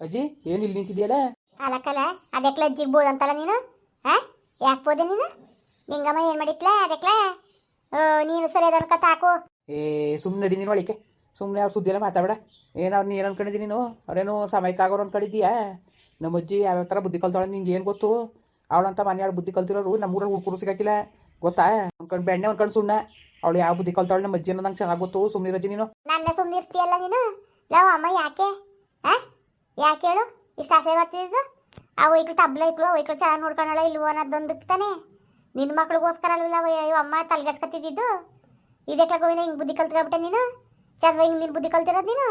ಅಜ್ಜಿ ಏನು ಇಲ್ಲಿ ನಿಂತಿದೆಯಲ್ಲ? ಅಲಕ್ಕಲ್ಲ ಅದಕ್ಲ ಜಿಗ್ಬೋದು ಅಂತಲ್ಲ ನೀನು? ಹಾ ಯಾಕೆ ಬೋದೆ ನೀನು? ನಿಂಗಮ್ಮ ಏನು ಮಾಡಿಕ್ಲ ಅದಕ್ಲ? ನೀನು ಸರಿ ಅದನ್ಕ ತಾಕು. ಏ ಸುಮ್ಮನೆ ನಡಿ ನೀನು ಒಳಿಕೆ ಸುಮ್ಮನೆ ಅವ್ರು ಸುದ್ದಿ ಎಲ್ಲ ಮಾತಾಡ ಏನು ಅವ್ರು ಏನು ಅನ್ಕೊಂಡಿದ್ದಿ ನೀನು? ಅವ್ರೇನು ಸಮಯಕ್ಕೆ ಆಗೋರು ಅನ್ಕೊಂಡಿದ್ದೀಯಾ? ನಮ್ಮ ಅಜ್ಜಿ ಯಾವ ಥರ ಬುದ್ಧಿ ಕಲ್ತಾಳೆ ನಿಂಗೆ ಏನು ಗೊತ್ತು? ಅವಳಂತ ಮನೆ ಬುದ್ಧಿ ಕಲ್ತಿರೋರು ನಮ್ಮೂರಲ್ಲಿ ಹುಡ್ಕರು ಸಿಗಾಕಿಲ್ಲ. ಗೊತ್ತಾ? ಅನ್ಕೊಂಡು ಬೆಣ್ಣೆ ಅನ್ಕೊಂಡು ಸುಣ್ಣ ಅವಳು ಯಾವ ಬುದ್ಧಿ ಕಲ್ತಾಳೆ ನಮ್ಮ ಅಜ್ಜಿ ಅನ್ನೋ ನಂಗೆ ಚೆನ್ನಾಗಿ ಗೊತ್ತು. ಸುಮ್ಮನೆ ರಜ್ಜಿ ನೀನು. ನನ್ನ ಸುಮ್ಮನಿರ್ತೀಯಲ್ಲ ನೀನು? ಲವ್ ಅಮ್ಮ ಯಾಕೆ? ಹಾ ಯಾಕೆ ಹೇಳು? ಇಷ್ಟು ಆಸೆ ಮಾಡ್ತಿದ್ದು ಆ ವೈಕ್ಳು ತಬ್ಲ ಐಕ್ಳು ವೈಕ್ಳು ಚೆನ್ನಾಗಿ ನೋಡ್ಕೊಳಲ್ಲ ಇಲ್ವೋ ಅನ್ನೋದೊಂದಕ್ಕೆ ತಾನೆ. ನಿನ್ನ ಮಕ್ಳಿಗೋಸ್ಕರ ಅಲ್ವಲ್ಲ ಅಯ್ಯೋ ಅಮ್ಮ ತಲೆಗೆಡ್ಸ್ಕೊತಿದ್ದು ಇದೇ ಗೋವಿನ, ಹಿಂಗೆ ಬುದ್ಧಿ ಕಲ್ತ್ಕೊಬಿಟ್ಟೆ ನೀನು? ಚಂದ ಹಿಂಗೆ ನೀನು ಬುದ್ಧಿ ಕಲ್ತಿರೋದು ನೀನು?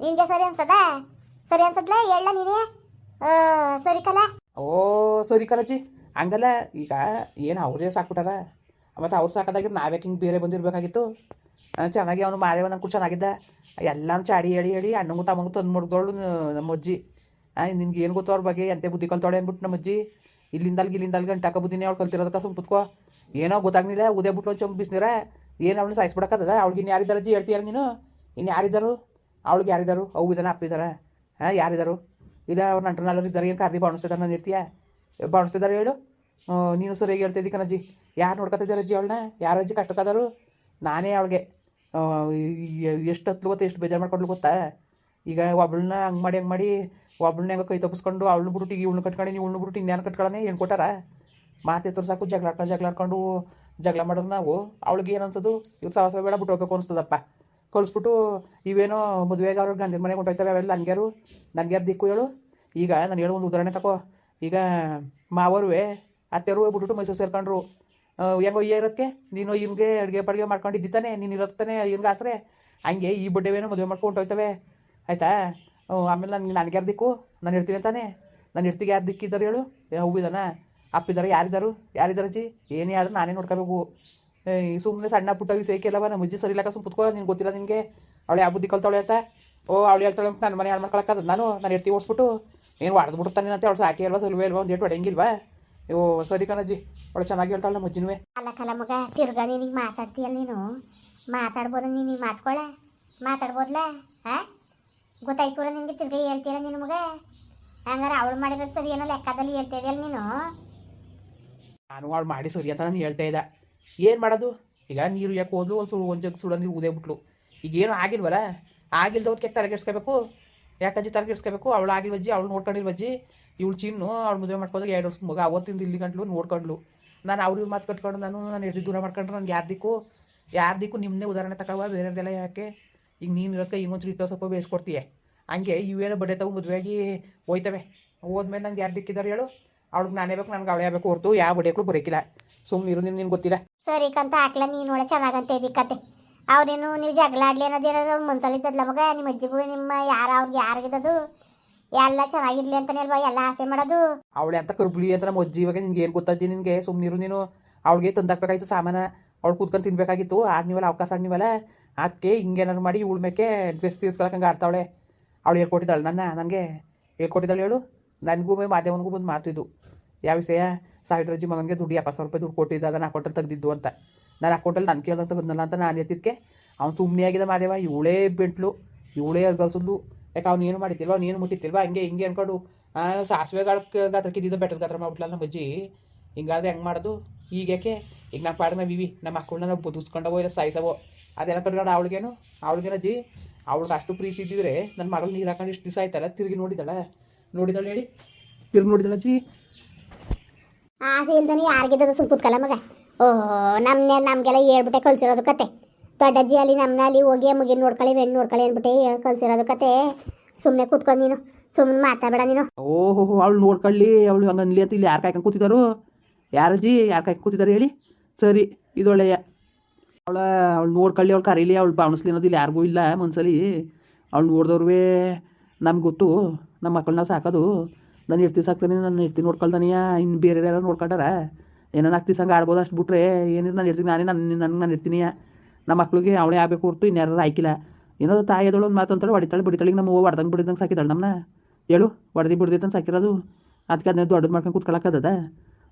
ನಿನಗೆ ಸರಿ ಅನ್ಸದ? ಸರಿ ಅನ್ಸದ್ಲ? ಹೇಳ ನೀನೇ. ಸರಿ ಕಲ. ಓ, ಸರಿ ಕಲಜಿ ಹಂಗಲ್ಲ, ಈಗ ಏನು ಅವ್ರೇ ಸಾಕ್ಬಿಟ್ಟಾರ? ಮತ್ತು ಅವ್ರು ಸಾಕದಾಗಿ ನಾವ್ಯಾಕೆ ಹಿಂಗೆ ಬೇರೆ ಬಂದಿರಬೇಕಾಗಿತ್ತು? ಚೆನ್ನಾಗಿ ಅವನು ಮಾದೇವ ನಂಗೆ ಚೆನ್ನಾಗಿದ್ದ ಎಲ್ಲಾನು ಚಾಡಿ ಹೇಳಿ ಹೇಳಿ ಅಣ್ಣಂಗೂ ತಮ್ಮಂಗೂ ತಂದು ಮುಡ್ದೋಳು ನಮ್ಮ ಅಜ್ಜಿ ನಿನ್ಗೆ ಏನು ಗೊತ್ತೋ ಅವ್ರ ಬಗ್ಗೆ, ಎಂತೆ ಬುದ್ಧಿ ಕಲ್ತೋಳೆ ಅಂದ್ಬಿಟ್ಟು ನಮ್ಮ ಅಜ್ಜಿ ಇಲ್ಲಿಂದ ಅಲ್ಲಿ ಇಲ್ಲಿಂದ ಅಲ್ಲಿ ಗಂಟಾಕ ಬುದ್ಧಿನೇ ಅವ್ಳು ಕಲ್ತಿರೋದಕ್ಕೆ ಸುಮ್ ಕುತ್ಕೋ. ಏನೋ ಗೊತ್ತಾಗ್ಲಿಲ್ಲ ಉದೇ ಬಿಟ್ಟು ಒಂದು ಚೊಂಬ್ ಬಿಸ್ನೀರ. ಏನು ಅವಳು ಸಾಯಿಸ್ಬಿಡಕ್ಕದ ಅವ್ಳಿಗೆ ಇನ್ನು ಯಾರಿದ್ದಾರೆ ಅಜ್ಜಿ ಹೇಳ್ತೀಯಲ್ಲ ನೀನು? ಇನ್ನು ಯಾರಿದ್ದಾರು? ಅವ್ಳಿಗೆ ಯಾರಿದ್ದಾರು? ಅವು ಇದ್ದಾನೆ ಅಪ್ಪ ಇದ್ದಾರೆ ಹಾಂ ಯಾರಿದ್ದಾರು ಇಲ್ಲ, ಅವ್ರ ನಂಟರ್ನಲ್ಲರು ಇದ್ದಾರೆ, ಏನು ಕಾರ್ದಿ ಬಾಣಿಸ್ತಿದ್ದಾರೆ ನಾನು ಇರ್ತೀಯ ಬಾಣಿಸ್ತಿದ್ದಾರೆ ಹೇಳು. ನೀನು ಸರಿಯಾಗಿ ಹೇಳ್ತಿದ್ದಿ ಕಣಜ್ಜಿ. ಯಾರು ನೋಡ್ಕೊತಿದ್ದಾರೆ ಅಜ್ಜಿ ಅವಳನ್ನ ಯಾರು ಅಜ್ಜಿ ಕಷ್ಟಕ್ಕದಾರು? ನಾನೇ ಅವಳಿಗೆ. ಎಷ್ಟು ಗೊತ್ತಾ, ಎಷ್ಟು ಬೇಜಾರು ಮಾಡ್ಕೊಂಡ್ಲು ಗೊತ್ತಾ? ಈಗ ಒಬ್ಳನ್ನ ಹಂಗೆ ಮಾಡಿ ಹಂಗೆ ಮಾಡಿ, ಒಬ್ಳನ್ನ ಹೆಂಗೆ ಕೈ ತಪ್ಪಿಸ್ಕೊಂಡು ಅವಳು ಬಿಟ್ಟಿಗೆ ಇವಳು ಕಟ್ಕೊಂಡು ನೀವು ಉಳ್ಳು ಬಿಟ್ಟು ಇನ್ನೇನು ಕಟ್ಕೊಳ್ಳೋಣ ಏನು ಕೊಟ್ಟಾರ? ಮಾತೆ ಸಾಕು, ಜಗಳ ಜಗಳಾಡ್ಕೊಂಡು ಜಗಳ ಮಾಡೋದು ನಾವು. ಅವಳಿಗೆ ಏನು ಅನ್ಸೋದು? ಇವ್ರು ಸಾಹಸ ಬೇಡ, ಬಿಟ್ಟು ಹೋಗ್ಬೇಕು ಅನಿಸ್ತದಪ್ಪ. ಕಳಿಸ್ಬಿಟ್ಟು ಇವೇನೋ ಮದುವೆಗೆ ಅವ್ರಿಗೆ ಗಂಡಿನ ಮನೆಗೆ ಹೊಂಟೋಯ್ತವೆ ಅವೆಲ್ಲ ನನಗ್ಯಾರು? ನನಗ್ಯಾರು ದಿಕ್ಕು ಹೇಳು. ಈಗ ನಾನು ಹೇಳೋ ಒಂದು ಉದಾಹರಣೆ ತಗೋ ಈಗ ಮಾವರುವೆ ಅತ್ತೆಯವರು ಬಿಟ್ಬಿಟ್ಟು ಮೈಸೂರು ಸೇರ್ಕೊಂಡ್ರು. ಆ, ಹೆಂಗೋ ಇರೋದಕ್ಕೆ ನೀನು ಇವ್ನಿಗೆ ಅಡುಗೆ ಪಡ್ಗೆ ಮಾಡ್ಕೊಂಡಿದ್ದಿ ತಾನೆ ನೀನು ಇರೋದು ತಾನೆ ಇವ್ನಿಗೆ ಆಸರೆ? ಹಂಗೆ ಈ ಬಡ್ಡೆವೇನೋ ಮದುವೆ ಮಾಡ್ಕೊಂಡು ಹೊಂಟೋಯ್ತವೆ ಆಯಿತಾ? ಆಮೇಲೆ ನನಗೆ ನನಗೆ ಯಾರು ದಿಕ್ಕು? ನಾನು ಇರ್ತೀನಿ ತಾನೆ. ನಾನು ಇರ್ತಿಗೆ ಯಾರು ದಿಕ್ಕಿದ್ದಾರೆ ಹೇಳು? ಹೂವಿದಾನ? ಅಪ್ಪಿದ್ದಾರೆ ಯಾರಿದ್ದಾರು ಯಾರಿದ್ದಾರೆ ಜಿ ಏನೇ ಆದ್ರೂ ನಾನೇ ನೋಡ್ಕೋಬೇಕು. ಈ ಸುಮ್ಮನೆ ಸಣ್ಣ ಪುಟ್ಟ ವಿಷಯಕ್ಕೆಲ್ಲವ ನಮ್ಮ ಅಜ್ಜಿ ಸರಿ ಇಲ್ಲಕ್ಕ ಸುಮ್ಮ ಕುತ್ಕೋ ನಿನ್ಗೆ ಗೊತ್ತಿಲ್ಲ ನಿನಗೆ ಅವಳು ಯಾವ ಬುದ್ಧಿ ಕಲ್ತಾಳೆ ಅಂತ? ಓ ಅವಳು ಹೇಳ್ತಾಳೆ ಅಂತ ನನ್ನ ಮನೆ ಹಾಳು ಮಾಡ್ಕೊಳಕ್ಕದ ನಾನು? ನಾನು ಇರ್ತಿ ಓಡಿಸ್ಬಿಟ್ಟು? ಏನು ಹೊಡೆದು ಬಿಡ್ತಾನೆ ಅಂತ ಅವಳು ಸಾಕಿ ಅಲ್ವಾ ಸಲ್ವೇ ಅಲ್ವಾ ಒಂದು ಏಟು ಹೊಡೆಯಂಗಿಲ್ವಾ? ಓ ಸರಿ ಕಣಜ್ಜಿ. ಒಳ್ಳೆ ಚೆನ್ನಾಗಿ ಹೇಳ್ತಾಳೆ ನಮ್ಮ ಅಜ್ಜಿನೂ. ಅಲ್ಲ ಕಲ ಮಗ ತಿರ್ಗಾ ನಿನಗೆ ಮಾತಾಡ್ತೀಯಲ್ಲ ನೀನು? ಮಾತಾಡ್ಬೋದ ನೀನು ಮಾತ್ಕೊಳ? ಮಾತಾಡ್ಬೋದ್ಲ? ಹಾ? ಗೊತ್ತಾಯ್ತು ನಿನಗೆ ತಿರ್ಗಾ ಹೇಳ್ತೀಯಲ್ಲ ನೀನು ಮಗ? ಹಂಗಾರೆ ಅವಳು ಮಾಡಿರೋದು ಸರಿ ಏನೋ ಲೆಕ್ಕದಲ್ಲಿ ಹೇಳ್ತಾ ಇದೆಯಲ್ಲ ನೀನು? ನಾನು ಅವಳು ಮಾಡಿ ಸರಿ ಅಂತ ನಾನು ಹೇಳ್ತಾ ಇದ್ದ. ಏನು ಮಾಡೋದು? ಈಗ ನೀರು ಯಾಕೆ ಹೋದ್ಲು? ಒಂದು ಸುಳ್ಳು ಒಂದು ಜಗ್ ಸುಡ ನೀರು ಉದೇ ಬಿಟ್ಲು. ಈಗ ಏನು ಆಗಿಲ್ವಲ್ಲ ಕೆಟ್ಟ ತಲೆಗೆಡ್ಸ್ಕೋಬೇಕು ಯಾಕಜ್ಜಿ ತಲೆಗೆಡ್ಸ್ಕೋಬೇಕು ಅವಳು ಆಗಿಲ್ವಜ್ಜಿ ಅವಳು ನೋಡ್ಕೊಂಡಿಲ್ವಜ್ಜಿ ಇವಳು ಚಿನ್ನು, ಅವಳು ಮದುವೆ ಮಾಡ್ಕೊಂಡಾಗ ಎರಡು ವರ್ಷ ಮಗ ಅವತ್ತಿಂದ ಇಲ್ಲಿ ಗಂಟ್ಲು ನೋಡ್ಕೊಂಡ್ಲು ನಾನು ಅವ್ರಿಗೆ ಮಾತು ಕಟ್ಕೊಂಡು ನಾನು ನಾನು ಎಷ್ಟು ದೂರ ಮಾಡ್ಕೊಂಡ್ರೆ ನನಗೆ ಯಾರ್ದಿಕ್ಕು ಯಾರ್ದಿಕ್ಕು ಯಾರು ದಿಕ್ಕು ನಿಮ್ಮನ್ನೇ ಉದಾಹರಣೆ ತಗೊಳ್ವ ಬೇರೆದೆಲ್ಲ ಯಾಕೆ? ಈಗ ನೀನು ಇರೋಕ್ಕೆ ಹಿಂಗೊಂಚೂರು ಇಟ್ಟೋ ಸ್ವಲ್ಪ ಬೇಯಿಸ್ಕೊಡ್ತೀಯ ಹಂಗೆ ಇವೇನೋ ಬಡ್ಡೆ ತಗೋ ಮದುವೆಯಾಗಿ ಹೋಯ್ತವೆ. ಹೋದ್ಮೇಲೆ ನಂಗೆ ಯಾರು ದಿಕ್ಕಿದ್ದಾರೆ ಹೇಳು? ಅವಳಿಗೆ ನಾನೇ ಬೇಕು, ನನಗೆ ಅವಳೇ ಬೇಕು ಹೊರತು, ಯಾವ ಬಡ್ಡೆಗಳು ಬರೋಕ್ಕಿಲ್ಲ ಸುಮ್ಮನೆ ಇರು, ನಿನ್ಗೆ ಗೊತ್ತಿಲ್ಲ. ಸರಿ ಕಂತ ಹಾಕ್ಲ ನೀನು ಒಳ್ಳೆ ಚೆನ್ನಾಗಂತ ಇದಕ್ಕತ್ತೆ ಅವ್ರೇನು, ನೀವು ಜಗಳ ಆಡ್ಲಿ ಅನ್ನೋದೇನಾದ್ರು ಅವ್ರ ಮನ್ಸಲ್ಲಿದ್ದಲ್ಲ ಮಗ? ನಿಮ್ಮ ಅಜ್ಜಿಗೂ, ನಿಮ್ಮ ಯಾರು, ಅವ್ರಿಗೆ ಯಾರಿಗಿದ್ದದು ಎಲ್ಲ ಚೆನ್ನಾಗಿರ್ಲಿ ಅಂತಾನೆ ಅಲ್ವಾ? ಎಲ್ಲ ಆಸೆ ಮಾಡೋದು? ಅವಳೆ ಅಂತ ಕರ್ಬುಳಿ ಅಂತ ನಮ್ಮ ಅಜ್ಜಿ ಇವಾಗ ನಿನ್ಗೆ ಏನು ಗೊತ್ತಜ್ಜಿ ನಿನಗೆ? ಸುಮ್ಮನಿರು ನೀನು. ಅವಳಿಗೆ ತಂದಾಕ್ಬೇಕಾಯ್ತು ಸಾಮಾನ. ಅವ್ಳು ಕೂತ್ಕೊಂಡು ತಿನ್ಬೇಕಾಗಿತ್ತು. ಆದ್ನಿವಲ್ಲ, ಅವಕಾಶ ಆಗ್ನಿವಲ್ಲ ಅದಕ್ಕೆ ಹಿಂಗೇನಾದ್ರು ಮಾಡಿ ಉಳ್ಮೇಕೆ ಬೆಸ್ ತೀರ್ಸ್ಕೊಳಕಂಗೆ ಆಡ್ತಾವಳೆ. ಅವಳು ಹೇಳ್ಕೊಟ್ಟಿದ್ದಾಳೆ ನನ್ನ, ನನಗೆ. ಹೇಳ್ಕೊಟ್ಟಿದ್ದಾಳೆ ಹೇಳು. ನನಗೂ ಮಾಧ್ಯಮನಿಗೂ ಬಂದು ಇದು. ಯಾವ ವಿಷಯ? ಸಾವಿತ್ರಜ್ಜಿ ಮಗನಿಗೆ ದುಡ್ಡು ಎಪ್ಪತ್ತು ಸಾವಿರ ರೂಪಾಯಿ ದುಡ್ಡು ಕೊಟ್ಟಿದ್ದ, ಅದನ್ನು ಅಕೌಂಟಲ್ಲಿ ತೆಗೆದಿದ್ದು ಅಂತ. ನಾನು ಅಕೌಂಟಲ್ಲಿ ನಾನು ಕೇಳ್ದಂತ ಬಂದಲ್ಲ ಅಂತ ನಾನು ಎತ್ತಿದ್ಕೆ. ಅವ್ನು ಸುಮ್ಮನೆ ಆಗಿದೆ ಮಾದೇವ ಇವಳೇ ಬೆಂಟ್ಲು ಇವಳೇ ಅರ್ಗಲ್ಸಿದ್ಲು ಯಾಕೆ ಅವ್ನು ಏನು ಮಾಡಿದ್ದಿಲ್ವ ನೀನು ಮುಟ್ಟಿತ್ತಿಲ್ವ ಹಂಗೆ ಹಿಂಗೆ ಅನ್ಕೊಂಡು ಆ, ಸಾಸಿವೆ ಗಾತ್ರಕ್ಕೆ ಕಿದ್ದಿದ್ದು ಬೆಟ್ಟದ ಗಾತ್ರ ಮಾಡ್ಬಿಟ್ಲಲ್ಲ ನಮ್ಮ ಅಜ್ಜಿ. ಹಿಂಗಾದ್ರೆ ಹೆಂಗೆ ಮಾಡೋದು? ಈಗ ಯಾಕೆ? ಈಗ ನಮ್ಮ ಪಾಡಿಗೆ ವಿವಿ ನಮ್ಮ ಮಕ್ಕಳನ್ನ ನಾವು ಬದುಸ್ಕೊಂಡವೋ ಇಲ್ಲ ಸಾಯಿಸವೋ? ಅದೆಲ್ಲ ಕಟ್ಕೊಂಡು ಅವಳಿಗೇನು? ಅವಳಿಗೇನು ಅಜ್ಜಿ? ಅವಳಿಗೆ ಅಷ್ಟು ಪ್ರೀತಿ ಇದ್ದಿದ್ರೆ ನನ್ನ ಮಗಳು ನೀರು ಹಾಕೊಂಡು ಇಷ್ಟು ದಿವಸ ಆಯ್ತಲ್ಲ ತಿರುಗಿ ನೋಡಿದಾಳ. ನೋಡಿದಾಳೆ ಹೇಳಿ ತಿರುಗಿ ನೋಡಿದಾಳ ಅಜ್ಜಿ. ಆಸೆ ಇಲ್ದನೇ ಯಾರಿಗಿದ್ದದ ಸುಮ್ ಕೂತ್ಕಲ್ಲ ಮಗ. ಓಹೋ ನಮ್ಮನೆ ನಮಗೆಲ್ಲ ಹೇಳ್ಬಿಟ್ಟೆ ಕಳ್ಸಿರೋದು ಕತೆ. ದೊಡ್ಡಜ್ಜಿ ಅಲ್ಲಿ ನಮ್ಮನ್ನ ಅಲ್ಲಿ ಹೋಗಿ ಮುಗಿ ನೋಡ್ಕೊಳ್ಳಿ, ಹೆಣ್ಣು ನೋಡ್ಕೊಳ್ಳಿ ಅಂದ್ಬಿಟ್ಟು ಹೇಳಿ ಕಳ್ಸಿರೋದು ಕತೆ. ಸುಮ್ಮನೆ ಕೂತ್ಕೊಂಡು ನೀನು ಸುಮ್ಮನೆ ಮಾತಾಡಬೇಡ ನೀನು. ಓಹೋ, ಅವಳು ನೋಡ್ಕೊಳ್ಳಿ, ಅವಳು ಹಂಗೆ ಅನ್ಲಿ ಅಂತ ಇಲ್ಲಿ ಯಾರು ಕಾಯ್ಕೊಂಡು ಕೂತಿದ್ದಾರು ಯಾರಜ್ಜಿ ಯಾರು ಕಾಯ್ಕೊಂಡು ಕೂತಿದ್ದಾರೆ ಹೇಳಿ? ಸರಿ ಇದೊಳ್ಳೆಯ ಅವಳ, ಅವಳು ನೋಡ್ಕೊಳ್ಳಿ, ಅವಳು ಕರೀಲಿ, ಅವಳು ಬಾವಣಿಸ್ಲಿ ಅನ್ನೋದು ಇಲ್ಲಿ ಯಾರಿಗೂ ಇಲ್ಲ ಮನ್ಸಲ್ಲಿ. ಅವಳು ನೋಡಿದವ್ರುವೇ ನಮ್ಗೆ ಗೊತ್ತು ನಮ್ಮ ಮಕ್ಕಳನ್ನ ಸಾಕೋದು. ನಾನು ಇರ್ತಿ ಸಾಕ್ತಾನೆ, ನಾನು ಇರ್ತಿ ನೋಡ್ಕೊಳ್ತಾನೆಯಾ ಇನ್ನು ಬೇರೆ ಯಾರು ನೋಡ್ಕೊಂಡಾರ? ಏನೋ ಆಗ್ತಿ ಸಂಗ ಆಡ್ಬೋದು ಅಷ್ಟು ಬಿಟ್ರೆ ಏನಿದ್ರು ನಾನು ಇರ್ತೀನಿ ನಾನೇ ನನ್ನ ನನಗೆ ನಾನು ಇರ್ತೀನಿ. ನಮ್ಮ ಮಕ್ಳಿಗೆ ಅವಳೇ ಆಗಬೇಕು ಹೊರತು ಇನ್ಯಾರು ಆಯ್ಕಿಲ್ಲ ಏನೋ ತಾಯಿ ಅದಳು ಒಂದು ಮಾತು ಅಂತೇಳಿ ಹೊಡಿತಾಳೆ ಬಿಡಿತಾಳಿಗೆ ನಮ್ಮ ಅವ್ವ ಹೊಡ್ದಂಗೆ ಬಿಡಿದಂಗೆ ಸಾಕಿದ್ದಾಳೆ ನಮ್ಮನ್ನ ಹೇಳು ಹೊಡೆದಿ ಅಂತ ಸಾಕಿರೋದು. ಅದಕ್ಕೆ ಅದನ್ನ ದೊಡ್ಡದು ಮಾಡ್ಕೊಂಡು ಕುತ್ಕೊಳಕ್ಕದ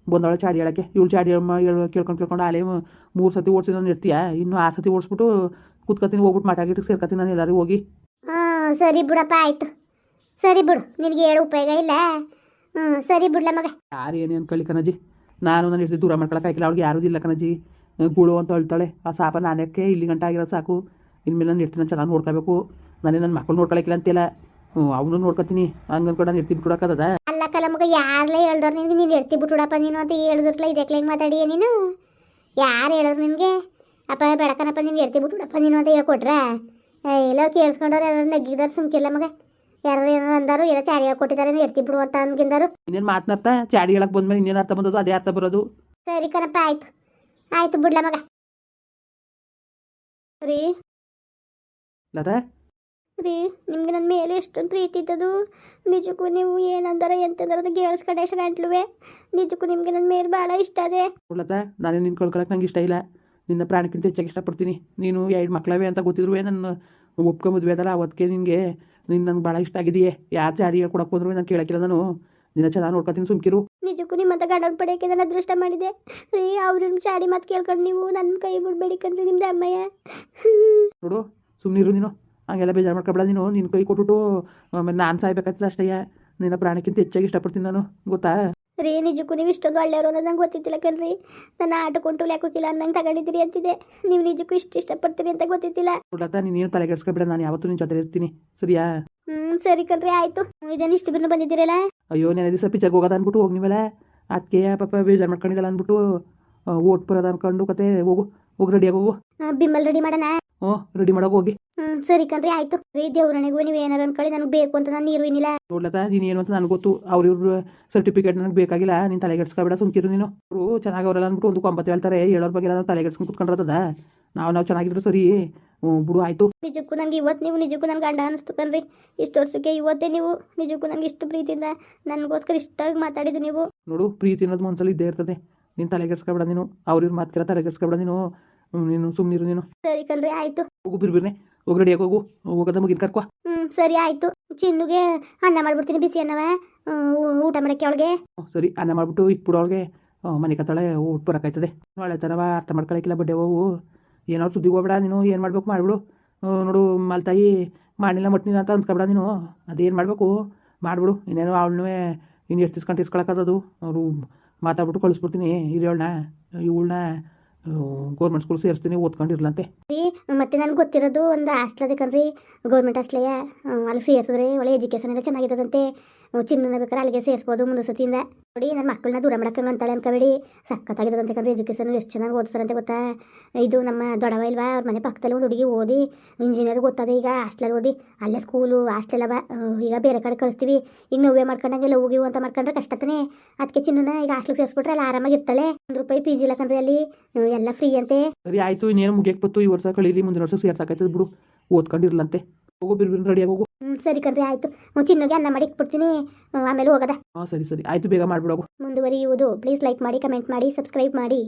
ಬಂದವಳೆ ಚಾಡಿ ಹೇಳಕ್ಕೆ ಇವಳು ಚಾಡಿ ಹೇಳಿ ಕೇಳ್ಕೊಂಡು ಕೇಳ್ಕೊಂಡು ಅಲ್ಲೇ ಮೂರು ಸತಿ ಓಡಿಸಿ ನಾನು ಇರ್ತೀಯ? ಇನ್ನು ಆರು ಸತಿ ಓಡಿಸ್ಬಿಟ್ಟು ಕುತ್ಕೊತೀನಿ ಹೋಗ್ಬಿಟ್ಟು ಮಾತಾಗಿಟ್ಟು ಸೇರ್ಕೊತೀನಿ ನಾನು ಎಲ್ಲರೂ ಹೋಗಿ. ಹಾಂ ಸರಿ ಬಿಡಪ್ಪ ಆಯಿತು. ಸರಿ ಬಿಡು ನಿನಗೆ ಹೇಳು ಉಪಯೋಗ ಇಲ್ಲ. ಹ್ಞೂ ಸರಿ ಬಿಡ್ಲ ಮಗ. ಯಾರು ಏನೇನು ಕಳಿ ಕಣಜಿ ನಾನು ನನ್ನ ಇರ್ತಿ ದೂರ ಮಾಡ್ಕೊಳಕ್ಕೆ ಆಯ್ಕಿಲ್ಲ. ಅವ್ಳಿಗೆ ಯಾರೂ ಇಲ್ಲ ಕಣಜಿ ಗುಳು ಅಂತ ಹೇಳ್ತಾಳೆ. ಆ ಸಾಪ ನಾನಕ್ಕೆ ಇಲ್ಲಿ ಗಂಟ ಆಗಿರೋ ಸಾಕು. ಇನ್ಮೇಲೆ ನಾನು ಇರ್ತೀನಿ, ಚೆನ್ನಾಗಿ ನೋಡ್ಕೋಬೇಕು. ನಾನೇ ನನ್ನ ಮಕ್ಕಳು ನೋಡ್ಕೊಳಕಿಲ್ಲ ಅಂತಿಲ್ಲ. ಅವನು ನೋಡ್ಕೊತೀನಿ. ಹಂಗೆ ಕೂಡ ನಾನು ಇರ್ತಿ ಬಿಟ್ಬಿಡಕ್ಕದ ಅಲ್ಲ ಕಲ ಮಗ ಯಾರ್ಲೇ ಹೇಳ್ದವ್ರು ನಿನಗೆ ನೀನು ಇರ್ತಿ ಬಿಟ್ಬಿಡಪ್ಪ ನೀನು. ಅಂತ ಹೇಳಿದ್ರಲ್ಲ ಇದಕ್ಕೆ ಹೆಂಗೆ ಮಾತಾಡಿಯ ನೀನು? ಯಾರು ಹೇಳಿದ್ರು ನಿನಗೆ? ಅಪ್ಪ ಬೆಳಕನಪ್ಪ ನೀನು ಇರ್ತಿ ಬಿಟ್ಬಿಡಪ್ಪ ನೀನು ಅಂತ ಹೇಳ್ಕೊಟ್ರೆ? ಎಲ್ಲೋ ಕೇಳಿಸ್ಕೊಂಡವ್ರು ಯಾರು ನಗ್ಗಿದಾರು ಸುಮ್ಕಿಲ್ಲ ಮಗ. ಯಾರು ಏನಾರು ಅಂದಾರು ಎಲ್ಲ ಚಾಡಿ ಎಡ್ತಿ ಬಿಡು ಅಂತ ಅಂದ್ಗಿಂದಾರು ಇನ್ನೇನು ಮಾತನಾಡ್ತಾ ಚಾಡಿ ಹೇಳಕ್ಕೆ ಬಂದ್ಮೇಲೆ ಇನ್ನೇನು ಅರ್ಥ ಬಂದದು ಅದೇ ಅರ್ಥ ಬರೋದು? ಸರಿ ಕಣಪ್ಪ ಆಯ್ತು. ಆಯ್ತು ಬಿಡ್ಲ ಮಗ. ರೀ. ಲತಾ? ರೀ ನಿಮ್ಗೆ ನನ್ನ ಮೇಲೆ ಎಷ್ಟೊಂದು ಪ್ರೀತಿ ಇದ್ದದು ನಿಜಕ್ಕೂ ನೀವು ಏನಂದಾರ ಎಂತಂದಾರ ಅದು ಕೇಳಿಸ್ಕೊಂಡೆ ಎಷ್ಟು ಗಂಟ್ಲುವೆ. ನಿಜಕ್ಕೂ ನಿಮಗೆ ನನ್ನ ಮೇಲೆ ಭಾಳ ಇಷ್ಟ ಅದೇ. ಲತಾ ನಾನೇ ನಿನ್ನ ಕಳ್ಕೊಳಕ್ಕೆ ನಂಗೆ ಇಷ್ಟ ಇಲ್ಲ. ನಿನ್ನ ಪ್ರಾಣಕ್ಕಿಂತ ಹೆಚ್ಚಾಗಿ ಇಷ್ಟಪಡ್ತೀನಿ. ನೀನು ಎರಡು ಮಕ್ಕಳವೇ ಅಂತ ಗೊತ್ತಿದ್ರು ನನ್ನ ಒಪ್ಕೊ ಮದುವೆ ಅದಲ್ಲ ಅವತ್ತಿಗೆ ನಿನಗೆ ನೀನು ನಂಗೆ ಭಾಳ ಇಷ್ಟ ಆಗಿದೆಯೇ. ಯಾರು ಚಾಡಿ ಹೇಳ್ಕೊಡಕ್ ಹೋದ್ರು ನಾನು ಕೇಳಕ್ಕಿಲ್ಲ ನಾನು. ನಿನ್ನ ಚೆನ್ನಾಗಿ ನೋಡ್ಕೊತೀನಿ ಸುಮ್ಕಿರು. ನಿಜಕ್ಕೂ ನಿಮ್ಮಂತ ಗಂಡನ ಪಡೆಯಕ್ಕೆ ನಾನು ಅದೃಷ್ಟ ಮಾಡಿದೆ. ರೀ ಅವ್ರ ಚಾಡಿ ಮಾತು ಕೇಳ್ಕೊಂಡು ನೀವು ನನ್ನ ಕೈ ಬಿಡ್ಬೇಡಿ ಕಂದ್ರೆ ನಿಮ್ದು ಅಮ್ಮಯ್ಯ. ನೋಡು ಸುಮ್ಮನಿರು ನೀನು. ಹಂಗೆಲ್ಲ ಬೇಜಾರು ಮಾಡ್ಕೊಬೇಡ ನೀನು. ನಿನ್ನ ಕೈ ಕೊಟ್ಬಿಟ್ಟು ಆಮೇಲೆ ನಾನು ಸಾಯ್ಬೇಕಾಗ್ತದೆ ಅಷ್ಟೇ ನಿನ್ನ ಪ್ರಾಣಕ್ಕಿಂತ ಹೆಚ್ಚಾಗಿ ಇಷ್ಟಪಡ್ತೀನಿ ನಾನು. ಗೊತ್ತಾ? ರೀ ನಿಜಕ್ಕೂ ನೀವು ಇಷ್ಟೊಂದು ಒಳ್ಳೆಯವರು ಅನ್ನೋದು ನಂಗೆ ಗೊತ್ತಿತ್ತಿಲ್ಲ ಕಣ್ರಿ. ನನ್ನ ಆಟಕೊಂಟು ಯಾಕೋಕಿಲ್ಲ ಅನ್ನಂಗೆ ತಗೊಂಡಿದ್ದೀರಿ ಅಂತಿದೆ ನೀವು ನಿಜಕ್ಕೂ ಇಷ್ಟು ಇಷ್ಟಪಡ್ತೀರಿ ಅಂತ ಗೊತ್ತಿತ್ತಿಲ್ಲ. ನೋಡ್ಲತ್ತ ನೀನು ತಲೆ ತಲೆಗೆಡ್ಸ್ಕೊಬೇಡ ನಾನು ಯಾವತ್ತೂ ನಿನ್ನ ಜೊತೆ ಇರ್ತೀನಿ. ಸರಿಯಾ? ಹ್ಞೂ ಸರಿ ಕಣ್ರಿ ಆಯಿತು. ಇದೇನು ಇಷ್ಟು ಬಿನ್ನು ಬಂದಿದ್ದೀರಲ್ಲ? ಅಯ್ಯೋ ನೆನೆ ದಿವಸ ಪಿಚ್ಚರ್ಗೆ ಹೋಗೋದ ಅಂದ್ಬಿಟ್ಟು ಹೋಗಿ ನೀವೆಲ್ಲ. ಅದಕ್ಕೆ ಪಾಪ ಬೇಜಾರು ಮಾಡ್ಕೊಂಡಿದ್ದಲ್ಲ ಅಂದ್ಬಿಟ್ಟು ಓಟ್ ಬರೋದು ಅನ್ಕೊಂಡು ಕತೆ ಹೋಗು ಹೋಗಿ ರೆಡಿಯಾಗಿ ಹೋಗು. ಬಿಮ್ಮಲ್ ರೆಡಿ ಮಾಡೋಣ? ಹ್ಞೂ ರೆಡಿ ಮಾಡೋಕೆ ಹೋಗಿ. ಹ್ಞೂ ಸರಿ ಕಣ್ರಿ ಆಯ್ತು. ರೀ ದೇವ್ರಣಿಗೂ ನೀವು ಏನಾರು ಅನ್ಕೊಳ್ಳಿ ನನಗೆ ಬೇಕು ಅಂತ ನಾನು ನೀರು ಏನಿಲ್ಲ ನೋಡ್ಲತ್ತ ನೀನು ಏನು ಅಂತ ನನಗೆ ಗೊತ್ತು. ಅವ್ರ ಇವ್ರ ಸರ್ಟಿಫಿಕೇಟ್ ನನಗೆ ಬೇಕಾಗಿಲ್ಲ. ನೀನು ತಲೆಗೆಡ್ಸ್ಕೊಬೇಡ ಸುಮ್ಕಿರು ನೀನು. ಅವರು ಚೆನ್ನಾಗಿ ಅವರೆಲ್ಲ ಅಂದ್ಬಿಟ್ಟು ಒಂದು ಕೊಂಬತ್ತು ಹೇಳ್ತಾರೆ. ಹೇಳೋರ್ ಬಗ್ಗೆ ನಾನು ತಲೆಗೆಡ್ಸ್ಕೊಂಡು ಕುತ್ಕೊಂಡ್ರದ ನಾವು ನಾವು ಚೆನ್ನಾಗಿದ್ರು ಸರಿ. ಹ್ಞೂ ಬಿಡು ಆಯಿತು. ನಿಜಕ್ಕೂ ನಂಗೆ ಇವತ್ತು ನೀವು ನಿಜಕ್ಕೂ ನನ್ನ ಗಂಡ ಅನಿಸ್ತು ಕಣ್ರಿ. ಇಷ್ಟು ವರ್ಷಕ್ಕೆ ಇವತ್ತೇ ನೀವು ನಿಜಕ್ಕೂ ನಂಗೆ ಇಷ್ಟು ಪ್ರೀತಿಯಿಂದ ನನಗೋಸ್ಕರ ಇಷ್ಟಾಗಿ ಮಾತಾಡಿದ್ದು ನೀವು. ನೋಡು ಪ್ರೀತಿ ಅನ್ನೋದು ಮನ್ಸಲ್ಲಿ ಇದ್ದೇ ಇರ್ತದೆ. ನೀನು ತಲೆಗೆಡ್ಸ್ಕೊಬೇಡ ನೀನು. ಅವ್ರ ಇವ್ರ ಮಾತು ಕೇಳ ತಲೆಗೆಡ್ಸ್ಕೊಬೇಡ ನೀನು. ನೀನು ಸುಮ್ಮನಿರು ನೀನು. ಸರಿ ಕಣ್ರಿ ಆಯ್ತು. ಹೋಗು ಬಿರ್ಬಿರ್ನೆ. ಹೋಗಿ ರೆಡಿ ಹೋಗು. ಹೋಗೋದ ಮುಗಿನ ಕರ್ಕೋ. ಹ್ಮ್ ಸರಿ ಆಯ್ತು. ಚಿನ್ನುಗೆ ಅನ್ನ ಮಾಡ್ಬಿಡ್ತೀನಿ ಬಿಸಿ ಅನ್ನವ. ಊಟ ಮಾಡಕ್ಕೆ ಅವಳಿಗೆ. ಸರಿ ಅನ್ನ ಮಾಡ್ಬಿಟ್ಟು ಇಟ್ಬಿಡು ಅವಳಿಗೆ. ಮನೆ ಕತ್ತಾಳೆ ಊಟ ಬರಕಾಯ್ತದೆ. ಒಳ್ಳೆ ಥರವ ಅರ್ಥ ಮಾಡ್ಕೊಳಕ್ಕಿಲ್ಲ ಬಡ್ಡೆ ಹೋಗು ಏನೋ ಸುದ್ದಿಗೆ ಹೋಗ್ಬೇಡ ನೀನು. ಏನು ಮಾಡ್ಬೇಕು ಮಾಡ್ಬಿಡು. ನೋಡು ಮಲ್ತಾಯಿ ಮಾಡಿಲ್ಲ ಮಟ್ನಿಲ್ಲ ಅಂತ ಅನ್ಸ್ಕೊಬೇಡ ನೀನು. ಅದೇನು ಮಾಡಬೇಕು? ಮಾಡ್ಬಿಡು. ಇನ್ನೇನು ಅವಳನ್ನೂ ಇನ್ನು ಎಷ್ಟು ಇಸ್ಕೊಂಡು ಅದು ಅವರು ಮಾತಾಡ್ಬಿಟ್ಟು ಕಳಿಸ್ಬಿಡ್ತೀನಿ ಹಿರಿಯವಳನ್ನ ಇವಳನ್ನ ಗೌರ್ಮೆಂಟ್ ಸ್ಕೂಲ್ ಸೇರಿಸ್ತೀನಿ ಓದ್ಕೊಂಡಿರ್ಲಂತೆ. ಮತ್ತೆ ನನಗೆ ಗೊತ್ತಿರೋದು ಒಂದು ಹಾಸ್ಟೆಲ್ ಅದಕ್ಕೆ ಕಣ್ರಿ. ಗೌರ್ಮೆಂಟ್ ಹಾಸ್ಟ್ಲೆಯ ಅಲ್ಲಿ ಸೇರಿಸಿದ್ರೆ ಒಳ್ಳೆ ಎಜುಕೇಷನ್ ಎಲ್ಲ ಚೆನ್ನಾಗಿರ್ತದಂತೆ ಹ್ಮ್, ಚಿನ್ನನ ಬೇಕಾದ್ರೆ ಅಲ್ಲಿಗೆ ಸೇರಿಸ್ಬೋದು ಮುಂದೆ ಸತಿಯಿಂದ. ನೋಡಿ, ನನ್ನ ಮಕ್ಕಳನ್ನ ದೂರ ಮಾಡಕ್ಕೆ ಅಂತಾಳೆ ಅನ್ಕೋಬೇಡಿ. ಅಂತ ಕಣ್ರಿ ಎಜುಕೇಶನ್ ಎಷ್ಟು ಚೆನ್ನಾಗಿ ಅಂತ ಗೊತ್ತಾ? ಇದು ನಮ್ಮ ದೊಡವ ಇಲ್ವಾ? ಅವ್ರ ಮನೆ ಪಕ್ಕದಲ್ಲಿ ಒಂದು ಹುಡುಗಿ ಓದಿ ಇಂಜಿನಿಯರ್ ಗೊತ್ತದೆ ಈಗ ಹಾಸ್ಟೆಲಲ್ಲಿ ಓದಿ, ಅಲ್ಲೇ ಸ್ಕೂಲು ಹಾಸ್ಟೆಲ್ ಅವ ಈಗ ಬೇರೆ ಕಡೆ ಕಳಿಸ್ತೀವಿ. ಈಗ ನೋವೇ ಮಾಡ್ಕೊಂಡಂಗೆ ಹೋಗಿವು ಗಿವ್ ಅಂತ ಮಾಡ್ಕೊಂಡ್ರೆ ಕಷ್ಟತಾನೆ ಅದಕ್ಕೆ ಚಿನ್ನನ ಈಗ ಹಾಸ್ಟೆಲ್ ಸೇರಿಸ್ಬಿಟ್ರೆ ಅಲ್ಲಿ ಆರಾಮಾಗಿ ಇರ್ತಾಳೆ. ಒಂದು ರೂಪಾಯಿ ಪಿ ಜಿ ಇಲ್ಲ ಅಲ್ಲಿ. ಎಲ್ಲ ಫ್ರೀ ಅಂತೆ. ಸರಿ, ಆಯಿತು, ಇನ್ನೇನು ಮುಗಿಯಕ್ಕೆ ಬತ್ತು ಈ ವರ್ಷ ಕಳೀಲಿ, ಮುಂದಿನ ವರ್ಷ ಸೇರ್ಸಾಕೈತದ ಬಿಡು. ಓದ್ಕೊಂಡಿರ್ಲಂತೆ. ಹೋಗು ಬಿರ್ಬಿರ್ ರೆಡಿಯಾಗಿ ಹೋಗು. ಹ್ಞೂ ಸರಿ ಕಣ್ರಿ ಆಯಿತು. ಚಿನ್ನಗೆ ಅನ್ನ ಮಾಡಿ ಇಟ್ಬಿಡ್ತೀನಿ. ಆಮೇಲೆ ಹೋಗದ. ಹಾಂ ಸರಿ ಸರಿ. ಆಯ್ತು ಬೇಗ ಮಾಡಿಬಿಡೋಗು ಮುಂದುವರಿಯುವುದು. ಪ್ಲೀಸ್ ಲೈಕ್ ಮಾಡಿ ಕಮೆಂಟ್ ಮಾಡಿ ಸಬ್ಸ್ಕ್ರೈಬ್ ಮಾಡಿ.